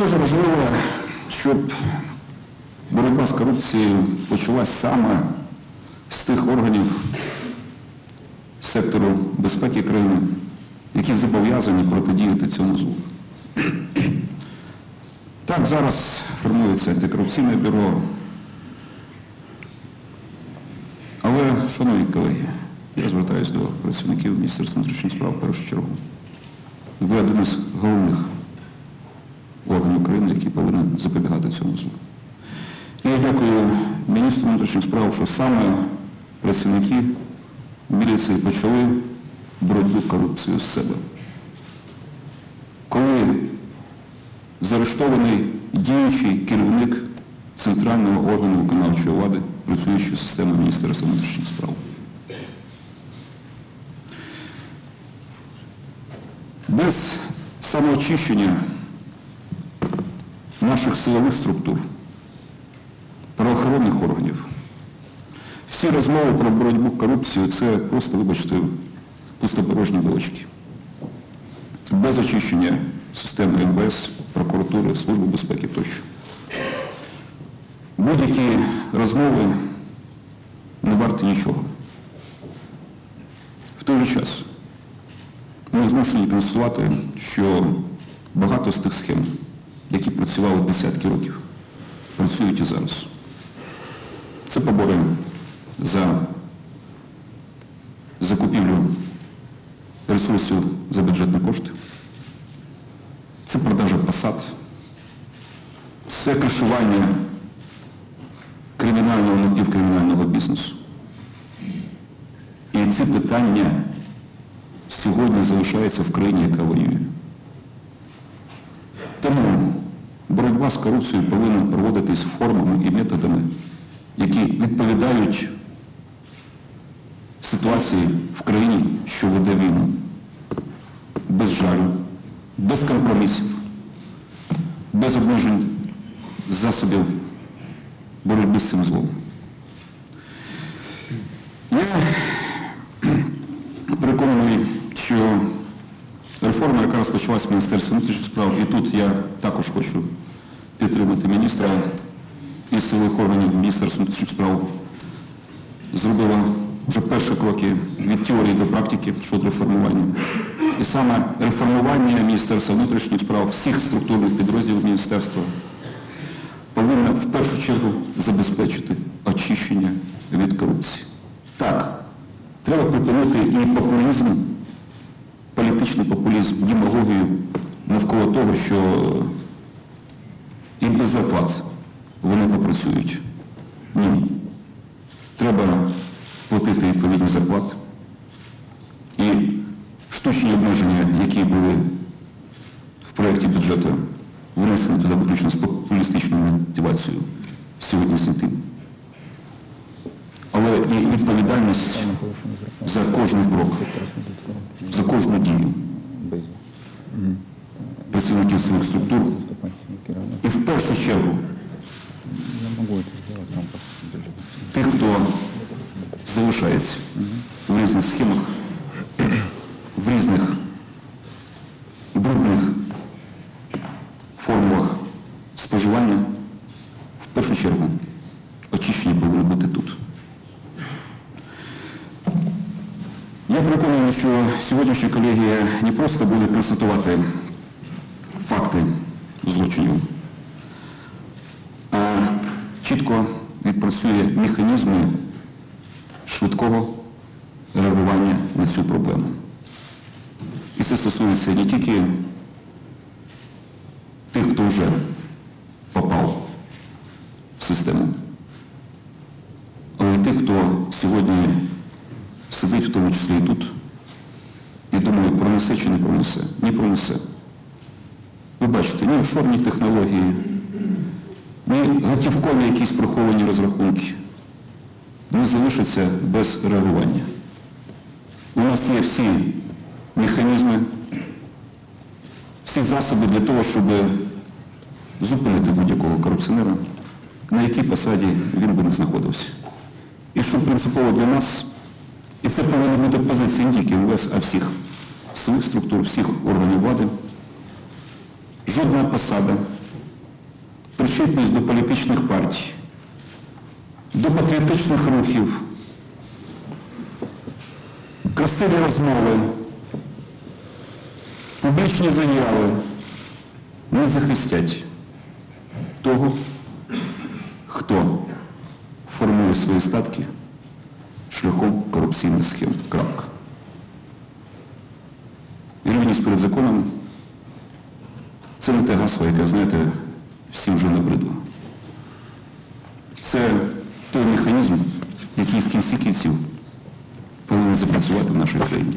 Дуже важливо, щоб боротьба з корупцією почалась саме з тих органів сектору безпеки країни, які зобов'язані протидіяти цьому злу. Так, зараз формується антикорупційне бюро. Але, шановні колеги, я звертаюся до працівників Міністерства внутрішніх справ в першу чергу. Ви один із головних органів України, який повинен запобігати цьому злу. Я дякую міністру внутрішніх справ, що саме працівники міліції почали боротьбу корупцію з себе. Коли заарештований діючий керівник центрального органу виконавчої влади, працюючої системи Міністерства внутрішніх справ. Без самоочищення наших силових структур, правоохоронних органів, всі розмови про боротьбу з корупцією це просто, вибачте, пустопорожні балачки. Без очищення системи МВС, прокуратури, Служби безпеки тощо. Будь-які розмови не варті нічого. В той же час ми змушені констатувати, що багато з тих схем, які працювали десятки років, працюють і зараз. Це побори за закупівлю ресурсів за бюджетні кошти. Це продажа посад, це кришування кримінального напівкримінального бізнесу. І ці питання сьогодні залишаються в країні, яка воює. Тому боротьба з корупцією повинна проводитись формами і методами, які відповідають ситуації в країні, що веде війну. Без жалю, без компромісів, без обмежень засобів боротьби з цим злом. Я переконаний, що реформа, яка розпочалась в Міністерстві внутрішніх справ, і тут я також хочу підтримати міністра і силових органів Міністерства внутрішніх справ, зробила вже перші кроки від теорії до практики щодо реформування. І саме реформування Міністерства внутрішніх справ, всіх структурних підрозділів міністерства повинна в першу чергу забезпечити очищення від корупції. Так, треба припинити і популізм, політичний популізм, демагогію навколо того, що і без зарплат вони попрацюють. Ні. Треба платити відповідні зарплати. І штучні обмеження, які були в проєкті бюджету, внесені туди виключно з популістичною мотивацією сьогодні тим. Але і відповідальність за кожен крок, за кожну дію працівників своїх структур. І в першу чергу тих, хто залишається в різних схемах, в різних брудних формулах споживання, в першу чергу очищення повинно бути тут. Я переконаний, що сьогоднішня колегія не просто буде констатувати факти злочинів, чітко відпрацює механізми швидкого реагування на цю проблему. І це стосується не тільки тих, хто вже попав в систему, але й тих, хто сьогодні сидить, в тому числі і тут, і думає, пронесе чи не пронесе. Не пронесе. Ви бачите, ні офшорні технології, ні готівкові якісь приховані розрахунки не залишаться без реагування. У нас є всі механізми, всі засоби для того, щоб зупинити будь-якого корупціонера, на якій посаді він би не знаходився. І що принципово для нас, і це повинна бути позиція не тільки МВС, а всіх силових структур, всіх органів влади. Жодна посада причетність до політичних партій, до патріотичних рухів, красиві розмови, публічні заяви не захистять того, хто формує свої статки шляхом корупційних схем. Крапка. І рівність перед законом це не те гасло, яке, знаєте, всім вже набридло. Це той механізм, який в кінці кінців повинен запрацювати в нашій країні.